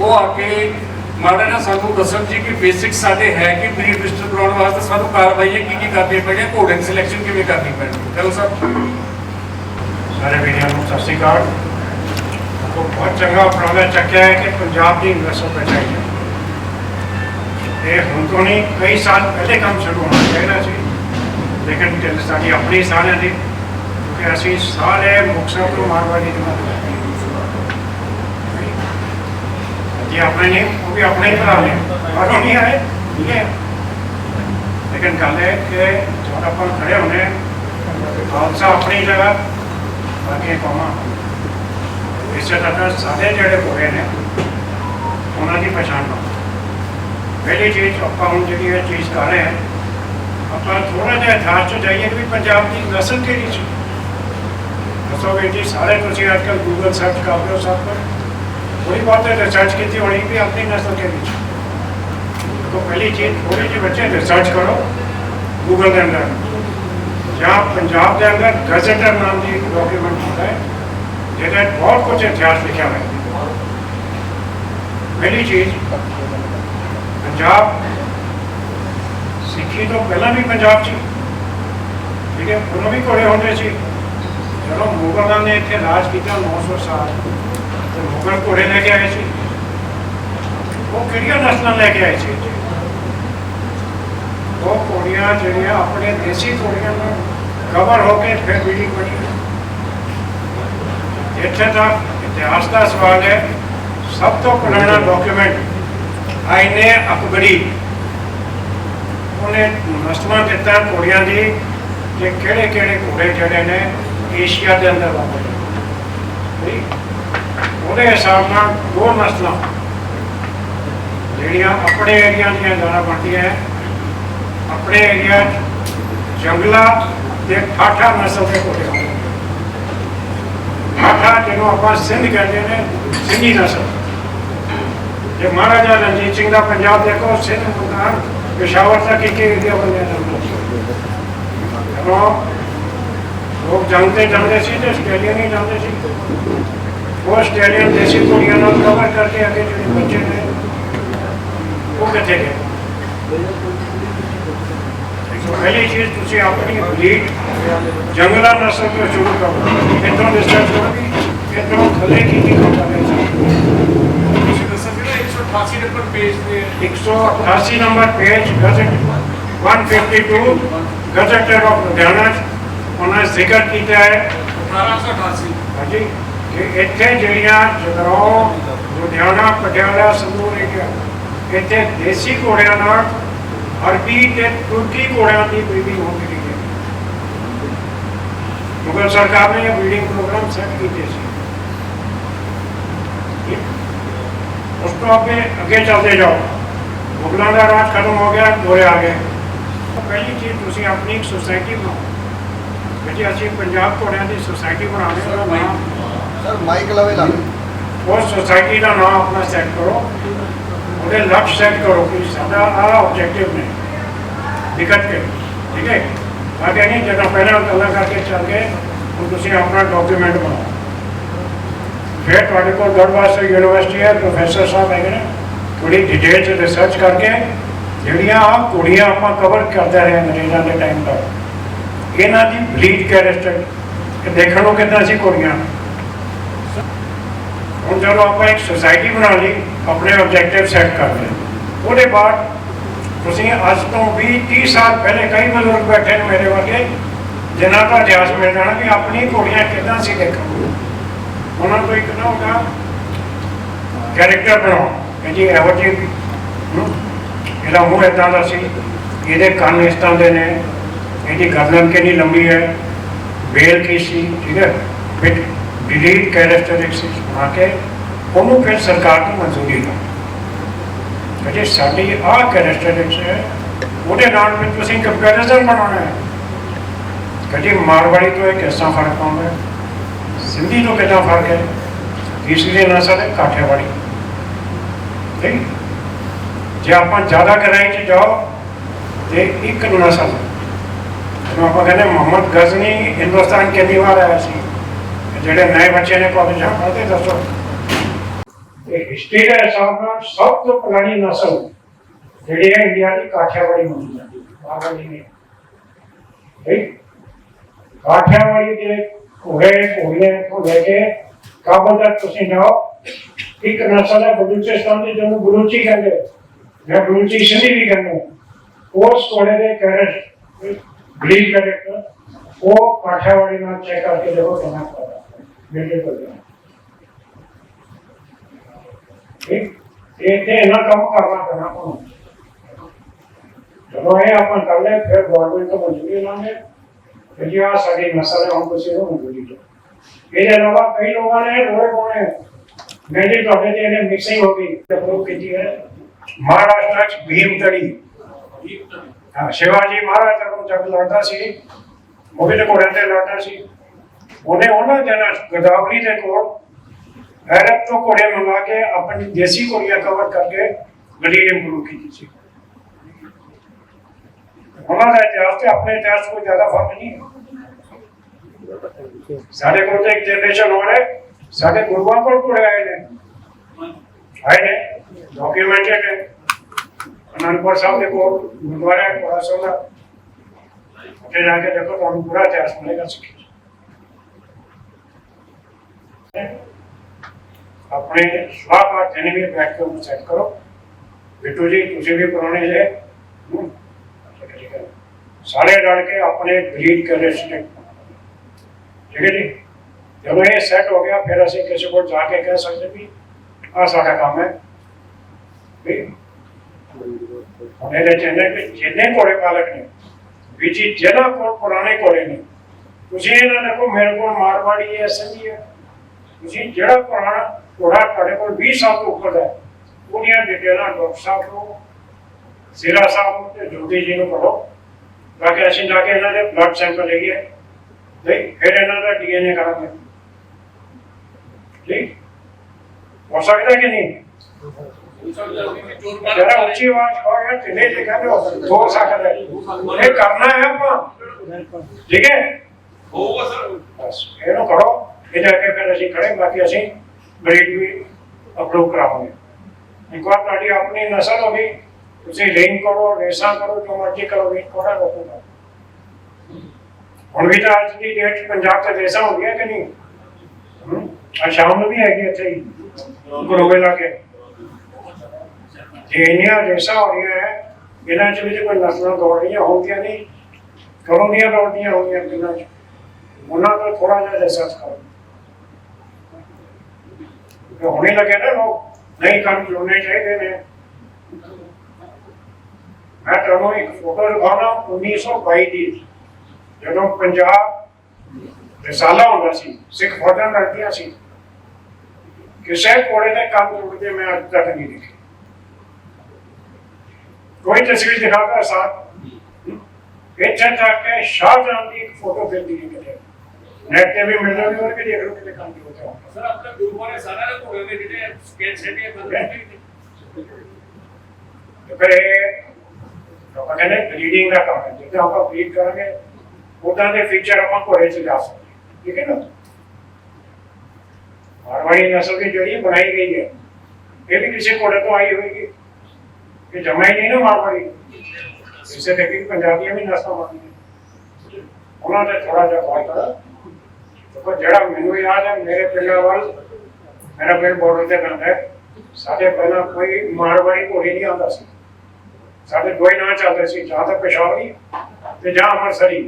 ਉਹ ਆ ਕੇ ਮਾੜਾ ਨਾ ਸਾਨੂੰ ਦੱਸਣ ਜੀ ਕਿ ਬੇਸਿਕ ਸਾਡੇ ਹੈ ਕਿ ਬਰੀਡ ਰਜਿਸਟਰ ਕਰਾਉਣ ਵਾਸਤੇ ਸਾਨੂੰ ਕਾਰਵਾਈਆਂ ਕੀ ਕੀ ਕਰਨੀ ਪੈਣੀ ਘੋੜੇ ਦੀ ਸਿਲੈਕਸ਼ਨ ਕਿਵੇਂ ਕਰਨੀ ਪੈਣੀ। ਕਰੋ ਸਾਹਿਬ। ਸਾਰੇ ਵੀਡੀਓ ਨੂੰ ਸਤਿ ਸ਼੍ਰੀ ਅਕਾਲ। ਬਹੁਤ ਚੰਗਾ ਉਪਰਾਲਾ ਚੱਕਿਆ ਹੈ ਕਿ ਪੰਜਾਬ ਦੀ ਨਸਲ ਬਚਾਈ ਹੈ ਇਹ ਹੁਣ ਤੋਂ ਨਹੀਂ ਕਈ ਸਾਲ ਪਹਿਲੇ ਕੰਮ ਸ਼ੁਰੂ ਹੋਣਾ ਚਾਹੀਦਾ ਸੀ ਲੇਕਿਨ ਢਿੱਲ ਸਾਡੀ ਆਪਣੀ ਸਾਰਿਆਂ ਦੀ ਕਿਉਂਕਿ ਅਸੀਂ ਸਾਰੇ ਮੁਕਤਸਰ ਤੋਂ ਮਾਰਵਾੜੀ ਦੀ ਮਦਦ ਜੀ ਆਪਣੇ ਨਹੀਂ ਉਹ ਵੀ ਆਪਣੇ ਹੀ ਭਰਾ ਨੇ ਬਾਹਰੋਂ ਨਹੀਂ ਆਏ ਠੀਕ ਹੈ ਲੇਕਿਨ ਗੱਲ ਹੈ ਕਿ ਜਦ ਆਪਾਂ ਖੜੇ ਹੁੰਦੇ ਹਾਂ ਖਾਲਸਾ ਆਪਣੀ ਜਗ੍ਹਾ ਬਾਕੀ ਕੌਮਾਂ ਪਹਿਲੀ ਚੀਜ਼ ਆਪਾਂ ਹੁਣ ਜਿਹੜੀ ਇਹ ਚੀਜ਼ ਕਰ ਰਹੇ ਹਾਂ ਆਪਾਂ ਥੋੜਾ ਜਿਹਾ ਇਤਿਹਾਸ ਚ ਜਾਈਏ ਕਿ ਵੀ ਪੰਜਾਬ ਦੀ ਨਸਲ ਕਿਹੜੀ ਸੀ ਦੱਸੋ ਵੀ ਜੀ ਸਾਰੇ ਤੁਸੀਂ ਅੱਜ ਕੱਲ੍ਹ ਗੂਗਲ ਸਰਚ ਕਰਦੇ ਹੋ ਸਭ ਕੁਝ ਥੋੜੀ ਬਹੁਤ ਰਿਸਰਚ ਕੀਤੀ ਹੋਣੀ ਵੀ ਆਪਣੀ ਨਸਲ ਕਿਹੜੀ ਸੀ तो पहली चीज थोड़ी जी बच्चे रिसर्च करो गूगल के अंदर जहाँ पंजाब के अंदर गजेटर नाम की डॉक्यूमेंट होता है ਜਿਹਦੇ ਬਹੁਤ ਕੁਝ ਇਤਿਹਾਸ ਲਿਖਿਆ ਹੋਇਆ ਹੈ ਪਹਿਲੀ ਚੀਜ਼ ਪੰਜਾਬ ਸਿੱਖੀ ਤੋਂ ਪਹਿਲਾਂ ਵੀ ਪੰਜਾਬ ਸੀ ਠੀਕ ਹੈ ਉਦੋਂ ਵੀ ਘੋੜੇ ਹੁੰਦੇ ਸੀ। ਜਦੋਂ ਮੁਗਲਾਂ ਨੇ ਇੱਥੇ ਰਾਜ ਕੀਤਾ 900 ਸਾਲ, ਤੇ ਮੁਗਲ ਘੋੜੇ ਲੈ ਕੇ ਆਏ ਸੀ। ਉਹ ਕਿਹੜੀਆਂ ਨਸਲਾਂ ਲੈ ਕੇ ਆਏ ਸੀ ਉਹ ਘੋੜੀਆਂ ਜਿਹੜੀਆਂ ਆਪਣੇ ਦੇਸੀ ਘੋੜੀਆਂ ਨਾਲ ਕਵਰ ਹੋ ਕੇ ਫਿਰ ਬਿਲਡਿੰਗ ਬਣੀ। ਇੱਥੇ ਤੱਕ ਇਤਿਹਾਸ ਦਾ ਸਵਾਲ ਹੈ। ਸਭ ਤੋਂ ਪੁਰਾਣਾ ਡਾਕੂਮੈਂਟ ਆਇਨੇ ਅਕਬਰੀ ਉਹਨੇ ਨਸਲਾਂ ਦਿੱਤਾ ਘੋੜਿਆਂ ਦੀ ਕਿ ਕਿਹੜੇ ਕਿਹੜੇ ਘੋੜੇ ਜਿਹੜੇ ਨੇ ਏਸ਼ੀਆ ਦੇ ਅੰਦਰ ਵਾਪਰੇ। ਉਹਦੇ ਹਿਸਾਬ ਨਾਲ ਦੋ ਨਸਲਾਂ ਜਿਹੜੀਆਂ ਆਪਣੇ ਏਰੀਆ ਦੀਆਂ ਜ਼ਿਆਦਾ ਬਣਦੀਆਂ ਹੈ ਆਪਣੇ ਏਰੀਆ 'ਚ ਜੰਗਲਾ ਤੇ ਠਾਠਾ ਨਸਲ ਦੇ ਘੋੜੇ ਹੁੰਦੇ ਠਾਠਾ ਜਿਹਨੂੰ ਆਪਾਂ ਸਿੰਧ ਕਹਿੰਦੇ ਨੇ, ਸਿੰਧੀ ਨਸਲ। ਜੇ ਮਹਾਰਾਜਾ ਰਣਜੀਤ ਸਿੰਘ ਦਾ ਪੰਜਾਬ ਦੇਖੋ ਸਿੰਧ ਮੁਲਤਾਨ ਪਿਸ਼ਾਵਰ ਤੱਕ ਇੱਕ ਏਰੀਆ ਬਣਿਆ ਜਾਂਦਾ ਸੀ ਜਦੋਂ ਲੋਕ ਜੰਗ ਤੇ ਜਾਂਦੇ ਸੀ ਤੇ ਆਸਟ੍ਰੇਲੀਆ ਨਹੀਂ ਜਾਂਦੇ ਸੀ ਉਹ ਆਸਟ੍ਰੇਲੀਅਨ ਦੇਸੀ ਕੁੜੀਆਂ ਨਾਲ ਕਵਰ ਕਰਕੇ ਅੱਗੇ ਜਿਹੜੇ ਬੱਚੇ ਨੇ ਉਹ ਕਿੱਥੇ ਗਏ ਸੋ ਪਹਿਲੀ ਚੀਜ਼ ਤੁਸੀਂ ਆਪਣੀ ਬਰੀਡ ਜੰਗਲਾ ਨਸਲ ਤੋਂ ਸ਼ੁਰੂ ਕਰੋ ਇਤੋਂ ਰਿਸਰਚ ਕਰੋ ਕਿ ਇਤੋਂ ਥੱਲੇ ਕੀ ਕੀ ਕੰਮ ਕਰ ਰਹੇ ਸੀ ਤੁਸੀਂ ਦੱਸੋ ਜਿਹੜਾ 188 ਨੰਬਰ ਪੇਜ ਤੇ 188 number page gazette 152 gazetteer of Ludhiana 'ਚ ਉਹਨਾਂ ਜ਼ਿਕਰ ਕੀਤਾ ਹੈ 1888 ਹਾਂਜੀ ਕਿ ਇੱਥੇ ਜਿਹੜੀਆਂ ਜਗਰਾਉਂ ਲੁਧਿਆਣਾ ਪਟਿਆਲਾ ਸੰਗਰੂਰ ਏਰੀਆ ਇੱਥੇ ਦੇਸੀ ਘੋੜਿਆਂ ਨਾਲ ਅਰਬੀ ਤੇ ਤੁਰਕੀ ਘੋੜਿਆਂ ਦੀ ਬਰੀਡਿੰਗ ਹੋ ਰਹੀ ਹੈ ਮੁਗਲ ਸਰਕਾਰ ਨੇ ਇਹ ਬਰੀਡਿੰਗ ਪ੍ਰੋਗਰਾਮ ਸੈੱਟ ਕੀਤੇ ਸੀ ਉਸ ਤੋਂ ਅੱਗੇ ਅੱਗੇ ਚੱਲਦੇ ਜਾਓ। ਮੁਗਲਾਂ ਦਾ ਰਾਜ ਖਤਮ ਹੋ ਗਿਆ ਗੋਰੇ ਆ ਗਏ। ਪਹਿਲੀ ਚੀਜ਼ ਤੁਸੀਂ ਆਪਣੀ ਇੱਕ ਸੁਸਾਇਟੀ ਬਣਾਓ। ਜੀ ਅਸੀਂ ਪੰਜਾਬ ਘੋੜਿਆਂ ਦੀ ਸੁਸਾਇਟੀ ਬਣਾਉਣੀ ਉਹਦਾ ਨਾਮ ਸਰ ਮਾਈਕ ਲਵੇ ਲਾ। ਉਸ ਸੁਸਾਇਟੀ ਦਾ ਨਾਮ ਆਪਣਾ ਸੈੱਟ ਕਰੋ। ਉਹਦੇ ਲਕਸ਼ ਸੈੱਟ ਕਰੋ ਕਿ ਸਾਡਾ ਆਹ ਆਬਜੈਕਟਿਵ ਨੇ। ਵਿਕਟ ਕੇ ਠੀਕ ਹੈ? ਅੱਗੇ ਨਹੀਂ ਜਦੋਂ ਪਹਿਲਾਂ ਗੱਲਾਂ ਕਰਕੇ ਚੱਲ ਗਏ ਹੁਣ ਤੁਸੀਂ ਆਪਣਾ ਡਾਕੂਮੈਂਟ ਬਣਾਓ। ਫਿਰ ਤੁਹਾਡੇ ਕੋਲ ਗੜਵਾਸਰ ਯੂਨੀਵਰਸਿਟੀ ਹੈ, ਪ੍ਰੋਫੈਸਰ ਸਾਹਿਬ ਹੈਗੇ ਨੇ। ਥੋੜੀ ਡਿਟੇਲ ਚ ਰਿਸਰਚ ਕਰਕੇ ਜਿਹੜੀਆਂ ਆ ਕੁੜੀਆਂ ਆਪਾਂ ਕਵਰ ਕਰਦੇ ਰਹੇ ਅੰਗਰੇਜ਼ਾਂ ਦੇ ਟਾਈਮ ਤੱਕ ਇਹਨਾਂ ਦੀ ਬਰੀਡ ਕੈਰੈਕਟਰ ਕਿ ਦੇਖਣ ਨੂੰ ਕਿੱਦਾਂ ਸੀ ਕੁੜੀਆਂ। ਹੁਣ ਜਦੋਂ ਆਪਾਂ ਇੱਕ ਸੁਸਾਇਟੀ ਬਣਾ ਲਈ, ਆਪਣੇ ਆਬਜੈਕਟਿਵ ਸੈੱਟ ਕਰ ਲਏ। ਉਹਦੇ ਬਾਅਦ ਤੁਸੀਂ ਅੱਜ ਤੋਂ 20 30 ਸਾਲ ਪਹਿਲੇ ਕਈ ਬਜ਼ੁਰਗ ਬੈਠੇ ਨੇ ਮੇਰੇ ਵਰਗੇ, ਜਿਨ੍ਹਾਂ ਦਾ ਇਤਿਹਾਸ ਮਿਲ ਜਾਣਾ ਕਿ ਆਪਣੀ ਘੋੜੀਆਂ ਕਿੱਦਾਂ ਸੀ ਦੇਖਣ ਨੂੰ। ਉਹਨਾਂ ਤੋਂ ਇੱਕ ਨਾ ਉਹਦਾ ਕੈਰੈਕਟਰ ਬਣਾਓ, ਕਿ ਇਹੋ ਜਿਹੀ ਇਹਦਾ ਮੂੰਹ ਇਦਾਂ ਦਾ ਸੀ, ਇਹਦੇ ਕੰਨ ਇਸ ਤਰ੍ਹਾਂ ਦੇ ਨੇ, ਇਹਦੀ ਗਰਦਨ ਕਿੰਨੀ ਲੰਬੀ ਹੈ ਬੇਲ ਕੀ ਸੀ, ਠੀਕ ਹੈ ਫਿਰ ਡਿਲੀਟ ਕੈਰੈਕਟਰਿਸਟਿਕਸ ਬਣਾ ਕੇ ਉਹਨੂੰ ਫਿਰ ਸਰਕਾਰ ਨੂੰ ਮਨਜ਼ੂਰੀ ਲਓ ਕਿ ਸਾਡੀ ਆਹ ਕੈਰੈਕਟਰਿਸਟਿਕਸ ਹੈ, ਉਹਦੇ ਨਾਲ ਵੀ ਤੁਸੀਂ ਕੰਪੈਰੀਜ਼ਨ ਬਣਾਉਣਾ ਹੈ। ਕਿ ਮਾਰਵਾੜੀ ਤੋਂ ਇਹ ਕਿਸ ਫ਼ਰਕ ਪਾਉਂਦਾ ਹੈ। ਸਿੰਧੀ ਤੋਂ ਕਿੰਨਾ ਫ਼ਰਕ ਹੈ ਤੀਸਰੀ ਨਸਲ ਹੈ ਕਾਠਿਆਵਾੜੀ ਠੀਕ ਜੇ ਆਪਾਂ ਜ਼ਿਆਦਾ ਗਹਿਰਾਈ 'ਚ ਜਾਓ ਤੇ ਇੱਕ ਨਸਲ ਜਦੋਂ ਆਪਾਂ ਕਹਿੰਦੇ ਮੁਹੰਮਦ ਗਜ਼ਨੀ ਹਿੰਦੁਸਤਾਨ ਕਿੰਨੀ ਵਾਰ ਆਇਆ ਸੀ ਜਿਹੜੇ ਨਵੇਂ ਬੱਚੇ ਨੇ ਕਾਲਜਾਂ ਪੜ੍ਹਦੇ ਦੱਸੋ ਇਹ ਹਿਸਟਰੀ ਦੇ ਹਿਸਾਬ ਨਾਲ ਸਭ ਤੋਂ ਪੁਰਾਣੀ ਨਸਲ ਜਿਹੜੀ ਹੈ ਇੰਡੀਆ ਦੀ ਕਾਠਿਆਵਾੜੀ ਮੰਨੀ ਜਾਂਦੀ ਹੈ ਮਾਰਵਾੜੀ ਨਹੀਂ ਠੀਕ ਕਾਠਿਆਵਾੜੀ ਦੇ ਘੋੜੇ ਘੋੜੀਆਂ ਤੋਂ ਲੈ ਕੇ ਕਾਬਲ ਤੱਕ ਤੁਸੀਂ ਜਾਓ। ਇੱਕ ਨਸਲ ਹੈ ਬਲੂਚਿਸਤਾਨ ਦੀ ਜਿਹਨੂੰ ਬਲੂਚੀ ਕਹਿੰਦੇ, ਜਾਂ ਬਲੂਚੀ ਸਿੰਧੀ ਵੀ ਕਹਿੰਦੇ, ਉਸ ਘੋੜੇ ਦੇ ਕੈਰੈਕਟਰ ਬਰੀਡ ਕੈਰੈਕਟਰ ਉਹ ਕਾਠਿਆਵਾੜੀ ਨਾਲ ਚੈੱਕ ਕਰਕੇ ਦੇਖੋ ਕਿੰਨਾ ਪਤਾ ਮੇਰੇ ਠੀਕ? ਇਹ ਤੇ ਇਹਨਾਂ ਕੰਮ ਕਰਨਾ ਪੈਣਾ ਆਪਾਂ ਜਦੋਂ ਇਹ ਆਪਾਂ ਕਰ ਲੈ ਫਿਰ ਗਵਰਨਮੈਂਟ ਤੋਂ ਮਨਜ਼ੂਰੀ ਲਾਂਗੇ। ਕਿ ਜੀ ਆਹ ਸਾਡੀ ਨਸਲ ਹੈ ਹੁਣ ਤੁਸੀਂ ਇਹਨੂੰ ਮਨਜ਼ੂਰੀ ਦਿਓ ਇਹਦੇ ਇਲਾਵਾ ਕਈ ਲੋਕਾਂ ਨੇ ਰੋਏ ਕੋਣੇ ਮੈਂ ਜੀ ਤੁਹਾਡੇ ਤੇ ਇਹਨੇ ਮਿਕਸਿੰਗ ਹੋ ਗਈ ਅਪਰੂਵ ਕੀਤੀ ਹੈ ਮਹਾਰਾਸ਼ਟਰ ਚ ਭੀਮ ਤੜੀ ਹਾਂ ਸ਼ਿਵਾਜੀ ਮਹਾਰਾਜ ਜਦੋਂ ਜਦ ਲੜਦਾ ਸੀ ਉਹ ਵੀ ਤੇ ਘੋੜਿਆਂ ਤੇ ਲੜਦਾ ਸੀ ਉਹਨੇ ਉਹਨਾਂ ਜਨਾਂ ਗਦਾਵਰੀ ਦੇ ਕੋਲ ਅਰਬ ਤੋਂ ਘੋੜੇ ਮੰਗਾ ਕੇ ਆਪਣੀ ਦੇਸੀ ਘੋੜੀਆਂ ਕਵਰ ਕਰਕੇ ਗੱਡੀ ਇੰਪਰੂਵ ਕੀਤੀ ਸੀ ਉਹਨਾਂ ਦਾ ਇਤਿਹਾਸ ਤੇ ਆਪਣੇ ਇਤਿਹਾਸ ਤੋਂ ਜ਼ਿਆਦਾ ਫ਼ਰਕ ਨਹੀਂ ਹੈ ਸਾਡੇ ਕੋਲ ਤਾਂ ਇੱਕ ਜਨਰੇਸ਼ਨ ਹੋ ਰਿਹਾ ਸਾਡੇ ਗੁਰੂਆਂ ਕੋਲ ਘੋੜੇ ਆਏ ਨੇ ਆਏ ਨੇ ਡਾਕੂਮੈਂਟਡ ਹੈ ਅਨੰਦਪੁਰ ਸਾਹਿਬ ਦੇ ਕੋਲ ਗੁਰਦੁਆਰਾ ਹੈ ਕੋਲਾ ਸੋਨਾ ਉੱਥੇ ਜਾ ਕੇ ਦੇਖੋ ਤੁਹਾਨੂੰ ਪੂਰਾ ਇਤਿਹਾਸ ਮਿਲੇਗਾ ਸਿੱਖੀ ਆਪਣੇ ਸਲਾਹਕਾਰ ਜਨੇ ਵੀ ਬੈਠ ਕੇ ਉਹਨੂੰ ਸੈੱਟ ਕਰੋ ਬਿੱਟੂ ਜੀ ਤੁਸੀਂ ਵੀ ਪੁਰਾਣੇ ਜੇ ਹਮ, ਠੀਕ ਹੈ। ਸਾਰੇ ਰਲ ਕੇ ਆਪਣੇ ਬਰੀਡ ਕਰੇ ਸਿਲੈਕਟ ਠੀਕ ਹੈ ਜੀ? ਜਦੋਂ ਇਹ ਸੈੱਟ ਹੋ ਗਿਆ, ਫਿਰ ਅਸੀਂ ਕਿਸੇ ਕੋਲ ਜਾ ਕੇ ਕਹਿ ਸਕਦੇ ਵੀ ਆਹ ਸਾਡਾ ਕੰਮ ਹੈ। ਵੀ ਹੁਣ ਇਹਦੇ ਚ ਕਿ ਜਿੰਨੇ ਘੋੜੇ ਪਾਲਕ ਨੇ, ਵੀ ਜੀ ਜਿਹਨਾਂ ਕੋਲ ਪੁਰਾਣੇ ਘੋੜੇ ਨੇ, ਤੁਸੀਂ ਇਹਨਾਂ ਦੇਖੋ ਮੇਰੇ ਕੋਲ ਮਾਰਵਾੜੀ ਹੈ ਸੰਗੀ ਹੈ। ਤੁਸੀਂ ਜਿਹੜਾ ਪੁਰਾਣਾ ਘੋੜਾ ਤੁਹਾਡੇ ਕੋਲ 20 ਸਾਲ ਤੋਂ ਉੱਪਰ ਹੈ, ਉਹਦੀਆਂ ਡਿਟੇਲਾਂ ਡਾਕਟਰ ਸਾਹਿਬ ਨੂੰ ਸਿਰਾ ਸਾਹਿਬ ਨੂੰ ਤੇ ਜੋਗੀ ਜੀ ਨੂੰ ਕਰੋ ਤਾਂ ਕਿ ਅਸੀਂ ਜਾ ਕੇ ਇਹਨਾਂ ਦੇ ਬਲੱਡ ਸੈਂਪਲ ਲਈਏ। ਨਹੀਂ ਫਿਰ ਇਹਨਾਂ ਦਾ ਡੀਐਨਏ ਕਰਾਂਗੇ। ਠੀਕ? ਹੋ ਸਕਦਾ ਕਿ ਨਹੀਂ? ਜਰਾ ਉੱਚੀ ਆਵਾਜ਼ ਕਹੋ ਯਾਰ ਕਿੰਨੇ ਲਿਖਾ ਦਿਓ ਹੋ ਸਕਦਾ। ਹੈ। ਇਹ ਕਰਨਾ ਹੈ ਆਪਾਂ। ਠੀਕ ਹੈ? ਹੋਊਗਾ ਸਰ। ਬਸ ਇਹਨੂੰ ਕਰੋ। ਇਹ ਜਾ ਕੇ ਫਿਰ ਅਸੀਂ ਖੜੇ ਬਾਕੀ ਅਸੀਂ ਬਰੀਡ ਵੀ ਅਪਲੋਡ ਕਰਾਵਾਂਗੇ। ਇੱਕ ਵਾਰ ਤੁਹਾਡੀ ਆਪਣੀ ਨਸਲ ਹੋ ਗਈ। ਤੁਸੀਂ ਲਿੰਕ ਕਰੋ ਰੇਸਾਂ ਕਰੋ ਜੋ ਮਰਜ਼ੀ ਕਰੋ ਵੀ ਥੋੜਾ ਰੋਕੂਗਾ ਹੁਣ ਵੀ ਤਾਂ ਅੱਜ ਦੀ ਡੇਟ 'ਚ ਪੰਜਾਬ ਤੇ ਰੇਸਾਂ ਹੋ ਗਈਆਂ ਕਿ ਨਹੀਂ ਹਮ? ਆ ਸ਼ਾਮ ਨੂੰ ਵੀ ਹੈਗੀ ਇੱਥੇ ਹੀ ਗੁਰੂਵੇ ਲਾ ਕੇ ਜੇ ਇੰਨੀਆਂ ਰੇਸਾਂ ਹੋ ਰਹੀਆਂ ਹੈ ਇਹਨਾਂ 'ਚ ਵੀ ਜੇ ਕੋਈ ਨਸਲਾਂ ਦੌੜ ਰਹੀਆਂ ਹੋਣਗੀਆਂ ਨਹੀਂ ਕਦੋਂ ਦੀਆਂ ਦੌੜਦੀਆਂ ਹੋਣਗੀਆਂ ਪਿੰਡਾਂ 'ਚ ਉਹਨਾਂ ਦਾ ਥੋੜਾ ਜਿਹਾ ਰਿਸਰਚ ਕਰੋ ਕਿ ਹੁਣੇ ਲੱਗੇ ਨਾ ਲੋਕ ਨਹੀਂ ਕੰਮ ਚੁਣਨੇ ਚਾਹੀਦੇ ਨੇ ਮੈਂ ਤੁਹਾਨੂੰ ਇੱਕ ਫੋਟੋ ਦਿਖਾਉਣਾ 1922 ਦੀ। ਜਦੋਂ ਪੰਜਾਬ ਰਿਸਾਲਾ ਹੁੰਦਾ ਸੀ ਸਿੱਖ ਫੌਜਾਂ ਲੜਦੀਆਂ ਸੀ ਕਿਸੇ ਕੋੜੇ ਦੇ ਕੰਮ ਚੁਣਦੇ ਮੈਂ ਅੱਜ ਤੱਕ ਨਹੀਂ ਦੇਖੇ। ਕੋਈ ਤਸਵੀਰ ਦਿਖਾਤਾ ਸਾਥ? ਇੱਥੇ ਤੱਕ ਕਿ ਸ਼ਾਹਜਹਾਨ ਦੀ ਇੱਕ ਫੋਟੋ ਫਿਰਦੀ ਹੈ ਕਿਤੇ। ਨੈਟ ਤੇ ਵੀ ਮਿਲ ਜਾਂਦੀ ਹੋਰ ਕਿ ਦੇਖ ਲਓ ਕਿਤੇ ਕੰਮ ਕਿਉਂ ਹੋਇਆ ਸਰ ਆਪਣੇ ਗੁਰੂਆਂ ਨੇ ਸਾਰਿਆਂ ਦੇ ਘੋੜੇ ਦੇ ਜਿਹੜੇ ਸਕੇਲ ਛੇੜੇ ਬਦਲ ਦਿੱਤੇ ਤੇ ਫਿਰ ਆਪਾਂ ਕਹਿੰਦੇ ਬਰੀਡਿੰਗ ਦਾ ਕੰਮ ਹੈ ਜਿੱਦਾਂ ਆਪਾਂ ਬਰੀਡ ਕਰਾਂਗੇ ਉਦਾਂ ਦੇ ਫੀਚਰ ਆਪਾਂ ਘੋੜੇ 'ਚ ਜਾ ਸਕਦੇ ਠੀਕ ਹੈ ਨਾ? ਮਾਰਵਾੜੀ ਨਸਲ ਦੀ ਜਿਹੜੀ ਬਣਾਈ ਗਈ ਹੈ। ਇਹ ਵੀ ਕਿਸੇ ਘੋੜੇ ਤੋਂ ਆਈ ਹੋਏਗੀ। ਇਹ ਜਮਾ ਹੀ ਨਹੀਂ ਨਾ ਮਾਰਵਾੜੀ ਇਸੇ ਤੇ ਕਿ ਪੰਜਾਬੀਆਂ ਵੀ ਨਸਲਾਂ ਬਣਦੀਆਂ ਉਹਨਾਂ ਦਾ ਥੋੜਾ ਜਿਹਾ ਫ਼ਰਕ ਦੇਖੋ, ਜਿਹੜਾ ਮੈਨੂੰ ਯਾਦ ਹੈ, ਮੇਰੇ ਪਿੰਡਾਂ ਵੱਲ, ਮੇਰਾ ਪਿੰਡ ਬਾਰਡਰ ਤੇ ਪੈਂਦਾ ਸਾਡੇ ਪਹਿਲਾਂ ਕੋਈ ਮਾਰਵਾੜੀ ਘੋੜੀ ਨਹੀਂ ਆਉਂਦਾ ਸੀ। ਸਾਡੇ ਦੋ ਹੀ ਨਾਂ ਚੱਲਦੇ ਸੀ ਜਾਂ ਤਾਂ ਪਿਸ਼ਾਵਰੀ ਤੇ ਜਾਂ ਅੰਮ੍ਰਿਤਸਰੀ।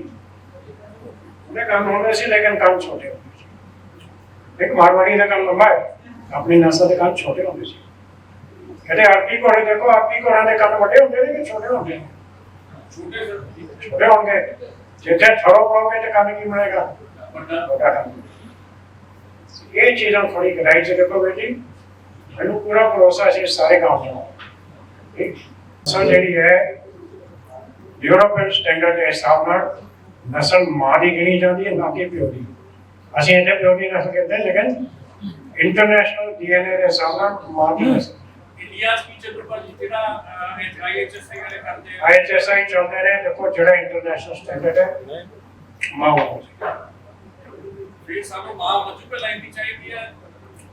ਉਹਦੇ ਕੰਮ ਹੁੰਦੇ ਸੀ ਲੇਕਿਨ ਕੰਮ ਛੋਟੇ ਹੁੰਦੇ ਸੀ। ਇੱਕ ਮਾਰਵਾੜੀ ਦਾ ਕੰਮ ਲੰਬਾ ਹੈ ਆਪਣੀ ਨਸਲ ਦੇ ਕੰਮ ਛੋਟੇ ਹੁੰਦੇ ਸੀ। ਕਹਿੰਦੇ ਆਰਪੀ ਘੋੜੇ ਦੇਖੋ ਆਰਪੀ ਘੋੜਿਆਂ ਦੇ ਕੰਨ ਵੱਡੇ ਹੁੰਦੇ ਨੇ ਕਿ ਛੋਟੇ ਹੁੰਦੇ ਨੇ? ਛੋਟੇ ਛੋਟੇ ਹੋਣਗੇ। ਜਿੱਥੇ ਥੜੋ ਪਾਓਗੇ ਤੇ ਕੰਨ ਕੀ ਬਣੇਗਾ? ਵੱਡਾ। ਕੰਮ। ਇਹ ਚੀਜ਼ਾਂ ਥੋੜੀ ਗਹਿਰਾਈ ਚ ਦੇਖੋ ਬੇਟੀ ਮੈਨੂੰ ਪੂਰਾ ਭਰੋਸਾ ਸੀ ਸਾਰੇ ਕੰਮ ਦਾ ਠੀਕ ਸੋ ਜਿਹੜੀ ਹੈ ਯੂਰੋਪੀਅਨ ਸਟੈਂਡਰਡ ਦੇ ਹਿਸਾਬ ਨਾਲ ਨਸਲ ਮਾਂ ਦੀ ਗਿਣੀ ਜਾਂਦੀ ਹੈ ਨਾ ਕਿ ਪਿਓ ਦੀ। ਅਸੀਂ ਇੱਥੇ ਪਿਓ ਦੀ ਨਸਲ ਕਹਿੰਦੇ ਲੇਕਿਨ ਇੰਟਰਨੈਸ਼ਨਲ ਡੀਐਨਏ ਦੇ ਹਿਸਾਬ ਨਾਲ ਮਾਂ ਦੀ ਨਸਲ। ਇੰਡੀਆ ਸਪੀਚ ਪਰ ਜਿਹੜਾ ਆਈਐਚਐਸਆਈ ਵਾਲੇ ਕਰਦੇ ਆ। ਆਈਐਚਐਸਆਈ ਚੱਲਦੇ ਰਹੇ ਦੇਖੋ ਜਿਹੜਾ ਇੰਟਰਨੈਸ਼ਨਲ ਸਟੈਂਡਰਡ ਹੈ ਮਾਂ ਉਹ ਫਿਰ ਸਾਨੂੰ ਮਾਂ ਮੱਜੂ ਪੇ ਲਾਈਨ ਦੀ ਚਾਹੀਦੀ ਹੈ।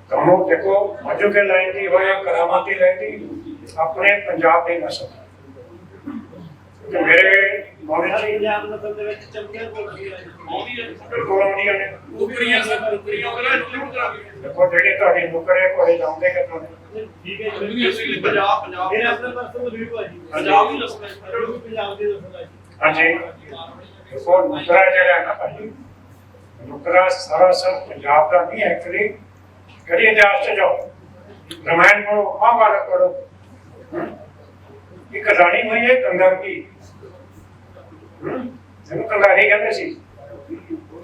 ਤੁਹਾਨੂੰ ਦੇਖੋ ਅਜੋ ਕੇ ਲਾਈਨ ਦੀ ਹੋਇਆ ਕਰਾਮਾਤੀ ਲਾਈਨ ਦੀ। ਆਪਣੇ ਪੰਜਾਬ ਦੀ ਨਸਲ ਮੇਰੇ ਚ ਪੰਜਾਬ ਨਸਲ ਦੇ ਵਿੱਚ ਹੈ ਬਿਲਕੁਲ ਆਉਂਦੀਆਂ ਨੇ। ਉਪਰੀਆਂ ਸਭ ਉਪਰੀਆਂ। ਨੂੰ ਜ਼ਰੂਰ ਕਰਾਂਗੇ ਦੇਖੋ ਜਿਹੜੇ ਤੁਹਾਡੀ ਨੁਕਰੇ ਕੋਲੇ ਜਾਉਂਦੇ ਕਿ ਤੁਹਾਨੂੰ। ਠੀਕ ਹੈ Basically ਪੰਜਾਬ ਪੰਜਾਬ। ਮੇਰੇ ਆਪਣੇ ਪਰਸਨਲ ਰਿਵਿਊ ਹੈ ਜੀ ਪੰਜਾਬ ਹੀ ਦੱਸਣਾ ਹੈ। ਪੰਜਾਬ ਦੇ ਦੱਸਣਾ ਹੈ ਹਾਂਜੀ। ਦੇਖੋ ਨੁਕਰਾ ਜਿਹੜਾ ਨਾ ਭਾਜੀ ਨੁਕਰਾ ਸਾਰਾ ਸਭ ਪੰਜਾਬ ਦਾ ਨਹੀਂ ਐਕਚੁਅਲੀ ਕਦੀ ਇਤਿਹਾਸ ਚ ਜਾਓ। ਰਮਾਇਣ ਪੜੋ ਮਹਾਭਾਰਤ ਪੜੋ? ਇੱਕ ਰਾਣੀ ਹੋਈ ਹੈ ਕੰਦਰ ਦੀ? ਜਿਹਨੂੰ ਕੰਦਾਰੀ ਕਹਿੰਦੇ ਸੀ।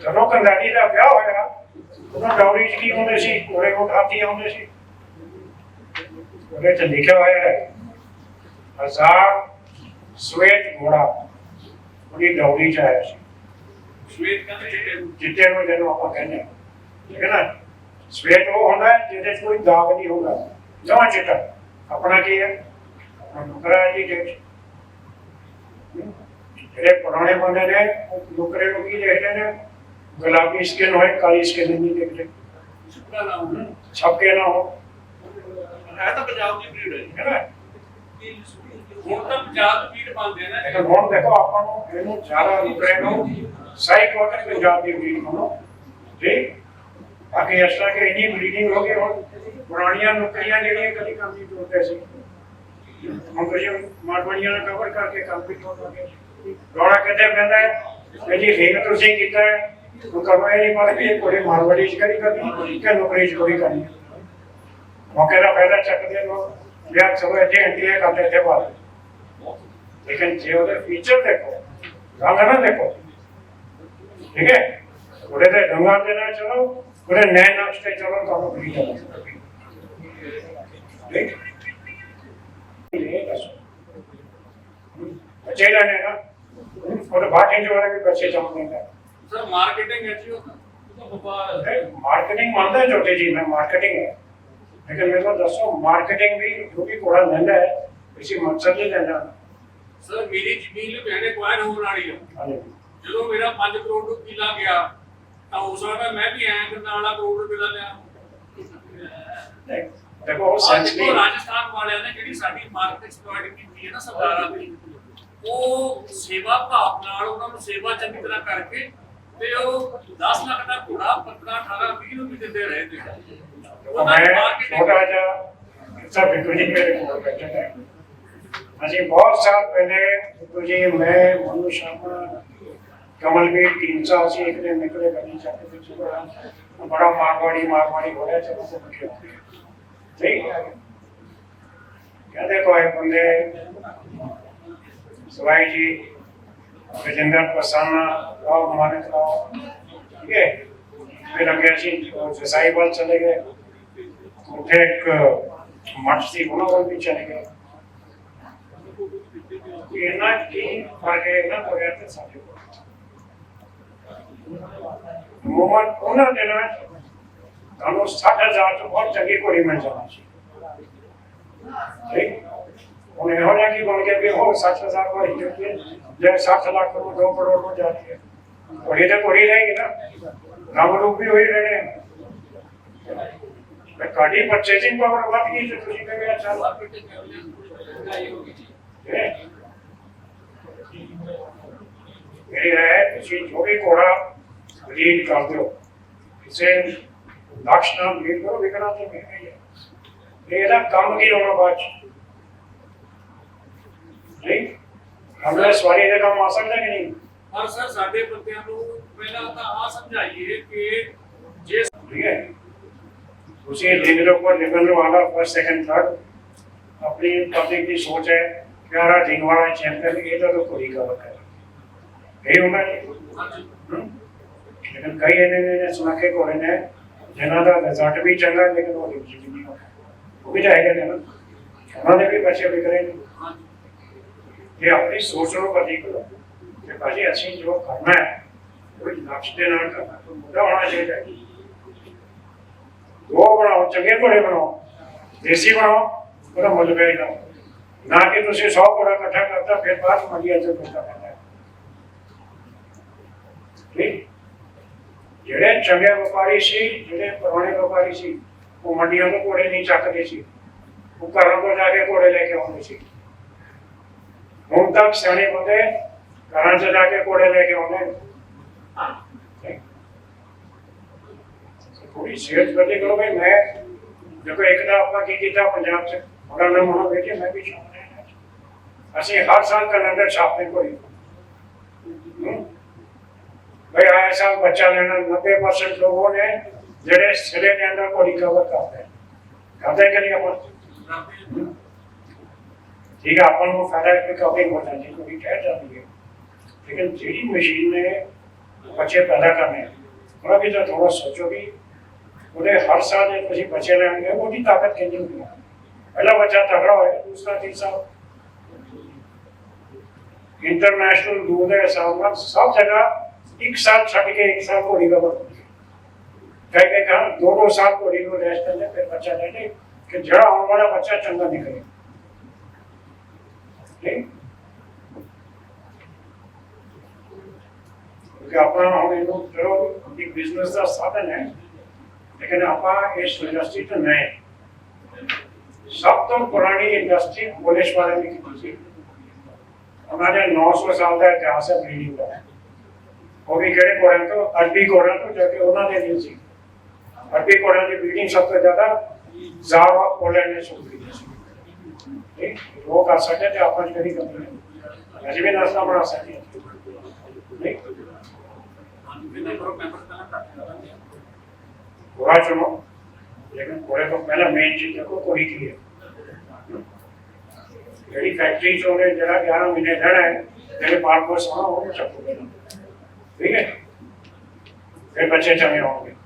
ਜਦੋਂ ਕੰਦਾਰੀ ਦਾ ਵਿਆਹ ਹੋਇਆ ਉਹਨਾਂ ਡੌਰੀ ਚ ਕੀ ਹੁੰਦੇ ਸੀ? ਕੋਲੇ ਉਹ ਹਾਥੀ ਆਉਂਦੇ ਸੀ। ਉਹਦੇ ਚ ਲਿਖਿਆ ਹੋਇਆ ਹੈ ਹਜ਼ਾਰ ਸਵੇਤ ਘੋੜਾ ਉਹਦੀ ਡੌਰੀ ਚ ਆਇਆ ਸੀ। ਸ਼ਵੇਤ ਕਹਿੰਦੇ ਚਿੱਟੇ ਨੂੰ। ਜਿਹਨੂੰ ਆਪਾਂ ਕਹਿੰਦੇ ਠੀਕ ਹੈ ਨਾ? ਸਵੇਤ ਉਹ ਹੁੰਦਾ ਜਿਹਦੇ ਕੋਈ ਦਾਗ ਨਹੀਂ ਹੁੰਦਾ। ਜਮਾਂ ਚਿੱਟਾ। ਆਪਣਾ ਕੀ ਹੈ? ਜੀ ਦੇ ਜਿਹੜੇ ਪੁਰਾਣੇ ਬੰਦੇ ਨੇ ਉਹ ਨੁਕਰੇ ਨੂੰ ਕੀ ਦੇਖਦੇ ਨੇ? ਗੁਲਾਬੀ ਸਕਿਨ ਹੋਏ ਕਾਲੀ ਸਕਿਨ ਨਹੀਂ ਦੇਖਦੇ। ਸੁਪਨਾ ਨਾ ਹੋਣਾ ਛਪਕੇ ਨਾ ਹੋ ਹੈ ਤਾਂ ਪੰਜਾਬ ਦੀ ਬਰੀਡ ਹੈ ਹੈ ਨਾ? ਹੁਣ ਤਾਂ ਪੰਜਾਬ ਦੇ ਪਾਉਂਦੇ ਆ ਨਾ ਲੇਕਿਨ ਹੁਣ ਦੇਖੋ ਆਪਾਂ ਨੂੰ ਇਹਨੂੰ ਜ਼ਿਆਦਾ ਨੁਕਰੇ ਨੂੰ ਸਹੀ ਕੋਟ ਪੰਜਾਬ ਦੀ ਬਰੀਡ ਨੂੰ। ਠੀਕ? ਬਾਕੀ ਇਸ ਤਰ੍ਹਾਂ ਕਿ ਇੰਨੀ ਬਰੀਡਿੰਗ ਹੋ ਗਈ ਹੁਣ ਪੁਰਾਣੀਆਂ ਨੁਕਰੀਆਂ ਜਿਹੜੀਆਂ ਕਦੀ ਕੰਮ ਨਹੀਂ ਤੋੜਦੇ ਸੀ। ਹੁਣ ਤੁਸੀਂ ਮਾਰਵਾੜੀਆਂ ਕਵਰ ਕਰਕੇ ਕੰਮ ਵੀ ਤੋੜੋਗੇ ਰੌਣਾ ਕਿੱਥੇ ਪੈਂਦਾ ਹੈ? ਜੀ ਠੀਕ ਤੁਸੀਂ ਕੀਤਾ ਹੈ। ਉਹ ਕਰਨਾ ਇਹ ਨਹੀਂ ਪਤਾ ਕੋੜੇ ਮਾਰਵਾੜੀ ਚ ਕਰਨੀ ਕਿ ਨੌਕਰੀ ਚ ਕਰਨੀ? ਮੌਕੇ ਦਾ ਫਾਇਦਾ ਚੱਕਦੇ ਲੋਕ ਵਿਆਹ ਚਲੋ ਇੱਥੇ ਇੰਡੀਆ ਕਰਦੇ ਇੱਥੇ ਬਾਅਦ ਲੇਕਿਨ ਜੇ ਉਹਦੇ ਫੀਚਰ ਦੇਖੋ, ਰੰਗ ਨਾ ਦੇਖੋ, ਠੀਕ ਹੈ? ਉਹਦੇ ਤੇ ਰੰਗਾਂ ਦੇ ਨਾਲ ਚਲੋ, ਉਹਦੇ ਨੈ ਨਕਸ਼ ਚਲੋ, ਤੁਹਾਨੂੰ ਕੀ ਚੱਲਦਾ ਠੀਕ? ਲੈਣੇ ਬਾਕੀ ਜੋ ਵਾਲੇ ਵੀ ਬੱਚੇ ਚਾਹੁੰਦੇ ਸਰ ਮਾਰਕੀਟਿੰਗ ਹੈ। ਜੀ ਉਹ ਵਪਾਰ ਮਾਰਕੀਟਿੰਗ ਮੰਨਦਾ ਹੈ ਛੋਟੇ ਜੀ ਮੈਂ ਮਾਰਕੀਟਿੰਗ ਹੈ। ਲੇਕਿਨ ਮੈਨੂੰ ਦੱਸੋ ਮਾਰਕੀਟਿੰਗ ਵੀ ਜੋ ਵੀ ਕੋੜਾ ਲੈਂਦਾ ਹੈ ਕਿਸੇ ਮਕਸਦ ਲਈ ਲੈਂਦਾ ਸਰ ਮੇਰੀ ਜ਼ਮੀਨ ਲੁਧਿਆਣੇ ਕੁਆਇਨ ਹੋਣ ਵਾਲੀ ਹਾਂਜੀ। ਜਦੋਂ ਮੇਰਾ 5 ਕਰੋੜ ਨੂੰ ਕਿਲਾ ਗਿਆ ਤਾਂ ਹੋ ਸਕਦਾ ਮੈਂ ਵੀ ਐਂ ਕਰਨ ਵਾਲਾ ਕਰੋੜ ਰੁਪਏ ਦਾ ਲਿਆ। ਦੇਖੋ ਉਹ ਅੱਜ ਸੈਂਸ ਤੋਂ ਨਹੀਂ ਰਾਜਸਥਾਨ ਵਾਲਿਆਂ ਨੇ ਜਿਹੜੀ ਸਾਡੀ ਮਾਰਕੀਟ ਐਕਸਪਲੋਇਟ ਕੀਤੀ ਹੈ ਨਾ ਸਰਦਾਰਾਂ ਦੀ ਉਹ ਸੇਵਾ ਭਾਵ ਨਾਲ ਉਹਨਾਂ ਨੂੰ ਸੇਵਾ ਚੰਗੀ ਤਰ੍ਹਾਂ ਕਰਕੇ ਤੇ ਉਹ 10 ਲੱਖ ਦਾ ਘੋੜਾ 15 18 20 ਨੂੰ ਵੀ ਦਿੰਦੇ ਰਹੇ ਤੇ ਦੇਖੋ ਮੈਂ ਛੋਟਾ ਜਿਹਾ ਸਭ ਬਿਲਕੁਲ ਜੀ ਮੇਰੇ ਕੋਲ ਬੈਠਾ ਹੈ ਅਸੀਂ ਬਹੁਤ ਸਾਲ ਪਹਿਲੇ ਬਿਲਕੁਲ ਜੀ ਮੈਂ ਮਨੂ ਸ਼ਰਮਾ ਕਮਲਵੀਰ तीन साल से एक दिन निकले कभी जाके पीछे बड़ा बड़ा मारवाड़ी मारवाड़ी हो रहा चलो तो बखे ठीक है कहते कोई बंदे सवाई जी गजेंद्र प्रसन्न राव मानक राव ठीक है फिर अगे ਅਸੀਂ ਜਸਾਈ ਵੱਲ ਚਲੇ ਗਏ ਉੱਥੇ ਇੱਕ ਮਠ ਸੀ ਉਹਨਾਂ ਵੱਲ ਵੀ ਚਲੇ ਗਏ ਇਹਨਾਂ ਕੀ ਫਰਕ ਹੈ ਇਹਨਾਂ ਕੋਲ ਤੇ ਸਾਡੇ ਕੋਲ ਮੋਹਨ ਉਹਨਾਂ ਦੇ ਨਾਲ ਤੁਹਾਨੂੰ 60000 ਤੋਂ ਬਹੁਤ ਚੰਗੀ ਘੋੜੀ ਮਿਲ ਜਾਣਾ ਸੀ ਠੀਕ ਹੁਣ ਇਹੋ ਜਿਹਾ ਕੀ ਬਣ ਗਿਆ ਵੀ ਉਹ 60000 ਵਾਲੀ ਜਿਹੜੀ ਜੇ 60 ਲੱਖ ਨੂੰ 2 ਕਰੋੜ ਨੂੰ ਜਾਂਦੀ ਹੈ ਘੋੜੀ ਤੇ ਘੋੜੀ ਰਹੇਗੀ ਨਾ ਰੰਗ ਰੂਪ ਵੀ ਹੋਈ ਰਹਿਣੇ ਤੇ ਕਾਡੀ ਪਰਚੇਸਿੰਗ ਪਾਵਰ ਵੱਧ ਗਈ ਤੇ ਤੁਸੀਂ ਕਹਿੰਦੇ ਆ ਚੱਲ ਇਹ ਮੇਰੀ ਹੈ ਤੁਸੀਂ ਜੋ ਵੀ ਘੋੜਾ ਲੀਡ ਕਰ ਦਿਓ ਕਿਸੇ ਲਕਸ਼ ਨਾਲ ਲੀਡ ਕਰੋ ਵਿਕਣਾ ਤੇ ਮੈਂ ਹੀ ਹੈ ਤੇ ਇਹਦਾ ਕੰਮ ਕੀ ਹੋਣਾ ਬਾਅਦ ਚ ਨਹੀਂ ਹਮਲੇ ਸਵਾਰੀ ਦਾ ਕੰਮ ਆ ਸਕਦਾ ਕਿ ਨਹੀਂ ਪਰ ਸਰ ਸਾਡੇ ਬੰਦਿਆਂ ਨੂੰ ਪਹਿਲਾਂ ਤਾਂ ਆ ਸਮਝਾਈਏ ਕਿ ਜੇ ठीक है उसी लिंग के ऊपर निबंध वाला फर्स्ट सेकंड थर्ड अपनी पब्लिक की सोच है प्यारा लिंग वाला चैंपियन ये तो कोई कवर कर यही होना चाहिए ਹਾਂਜੀ हम्म? लेकिन कई ने ने सुना के कोई ने जिन्हों का रिजल्ट भी चंगा लेकिन वो रिव्यू भी नहीं होता ਉਹ ਵੀ ਤਾਂ ਹੈਗੇ ਨੇ ਨਾ ਉਹਨਾਂ ਦੇ ਵੀ ਬੱਚੇ ਵਿਗੜੇ ਨੇ ਇਹ ਆਪਣੀ ਸੋਚ ਨੂੰ ਪ੍ਰਤੀਕ ਕਰੋ ਕਿ ਭਾਜੀ ਅਸੀਂ ਜੋ ਕਰਨਾ ਹੈ ਉਹ ਲਕਸ਼ ਦੇ ਨਾਲ ਕਰਨਾ ਉਹਦਾ ਹੋਣਾ ਚਾਹੀਦਾ ਹੈ ਦੋ ਬਣਾਓ ਚੰਗੇ ਘੋੜੇ ਬਣਾਓ ਦੇਸੀ ਬਣਾਓ ਉਹਦਾ ਮੁੱਲ ਵੇਚਦਾ ਨਾ ਕਿ ਤੁਸੀਂ 100 ਘੋੜਾ ਇਕੱਠਾ ਕਰਤਾ ਫਿਰ ਬਾਅਦ ਮੰਡੀਆਂ ਚ ਵੇਚਦਾ ਪੈਂਦਾ ਹੈ। ਠੀਕ ਜਿਹੜੇ ਚੰਗੇ ਵਪਾਰੀ ਸੀ, ਜਿਹੜੇ ਪੁਰਾਣੇ ਵਪਾਰੀ ਸੀ, ਉਹ ਮੰਡੀਆਂ ਤੋਂ ਘੋੜੇ ਨਹੀਂ ਚੱਕਦੇ ਸੀ। ਉਹ ਘਰਾਂ ਤੋਂ ਜਾ ਕੇ ਘੋੜੇ ਲੈ ਕੇ ਆਉਂਦੇ ਸੀ। ਹੁਣ ਤੱਕ ਸਿਆਣੇ ਬੰਦੇ ਘਰਾਂ 'ਚ ਜਾ ਕੇ ਘੋੜੇ ਲੈ ਕੇ ਆਉਂਦੇ ਨੇ। ਸਿਹਤ ਬੱਲੇ ਕਰੋ ਬਈ, ਮੈਂ ਦੇਖੋ, ਇੱਕ ਤਾਂ ਆਪਾਂ ਕੀ ਕੀਤਾ ਪੰਜਾਬ 'ਚ? ਉਹਨਾਂ ਨੇ ਮਹਾਂ ਬੇਟੇ, ਮੈਂ ਵੀ ਸ਼ਾਮਲ ਅਸੀਂ ਹਰ ਸਾਲ ਕੈਲੰਡਰ ਛਾਪਦੇ ਕੋਈ भाई आया साल बच्चा लेना नब्बे परसेंट लोगों ने जेडे सिरे के अंदर को रिकवर करते हैं करते हैं कि नहीं अपन ठीक है अपन को फ़ायदा रिकवरिंग होता है जिसको कह जाती है लेकिन जेडी मशीन ने बच्चे पैदा करने हैं भी तो थोड़ा सोचो भी उन्हें हर साल एक किसी बच्चे लेंगे वो भी ताकत के नहीं होगी पहला बच्चा तगड़ा होगा दूसरा तीसरा इंटरनेशनल रूल है हिसाब सब जगह ਇੱਕ ਸਾਲ ਛੱਡ ਕੇ ਇੱਕ ਸਾਲ ਘੋੜੀ ਦਾ ਵਰਤ ਕਈ ਕਈ ਕਹਾਂ ਦੋ ਦੋ ਸਾਲ ਘੋੜੀ ਨੂੰ ਰੈਸਟ ਕਰਦੇ ਫਿਰ ਬੱਚਾ ਲੈ ਲੈ ਕਿ ਜਿਹੜਾ ਆਉਣ ਵਾਲਾ ਬੱਚਾ ਚੰਗਾ ਨਿਕਲੇ ਠੀਕ ਕਿ ਆਪਣਾ ਹੁਣ ਇਹਨੂੰ ਚਲੋ ਇੱਕ ਬਿਜ਼ਨਸ ਦਾ ਸਾਧਨ ਹੈ ਲੇਕਿਨ ਆਪਾਂ ਇਸ ਇੰਡਸਟਰੀ ਤੋਂ ਨਹੀਂ ਸਭ ਤੋਂ ਪੁਰਾਣੀ ਇੰਡਸਟਰੀ ਪੁਲਿਸ ਵਾਲਿਆਂ ਦੀ ਕੀਤੀ ਸੀ ਉਹਨਾਂ ਦੇ 900 ਸਾਲ ਦਾ ਇਤਿਹਾਸ ਹੈ ਬਰੀਡਿੰਗ ਦਾ ਉਹ ਵੀ ਕਿਹੜੇ ਘੋੜਿਆਂ ਤੋਂ ਅਰਬੀ ਘੋੜਿਆਂ ਤੋਂ ਜਾ ਕੇ ਉਹਨਾਂ ਦੇ ਨਹੀਂ ਸੀ ਅਰਬੀ ਘੋੜਿਆਂ ਦੀ ਬਰੀਡਿੰਗ ਸਭ ਤੋਂ ਜ਼ਿਆਦਾ ਜ਼ਾਵਾ ਪੋਲੈਂਡ ਨੇ ਸ਼ੁਰੂ ਕੀਤੀ ਸੀ ਠੀਕ ਉਹ ਕਰ ਸਕਦੇ ਤੇ ਆਪਾਂ ਜਿਹੜੀ ਕੰਪਨੀ ਹੈ ਅਸੀਂ ਵੀ ਨਸਲਾਂ ਬਣਾ ਸਕਦੇ ਹਾਂ ਠੀਕ घोड़ा चुनो लेकिन घोड़े को पहला मेन चीज देखो घोड़ी की है ਜਿਹੜੀ ਫੈਕਟਰੀ ਚ ਉਹਨੇ ਜਿਹੜਾ 11 ਮਹੀਨੇ ਰਹਿਣਾ ਹੈ ਜਿਹੜੇ ਪਾਲ ਕੋ ਸੋਣਾ ਉਹ ਚੱਕੋ ਠੀਕ ਹੈ। ਫਿਰ ਬੱਚੇ ਚੰਗੇ ਹੋਣਗੇ।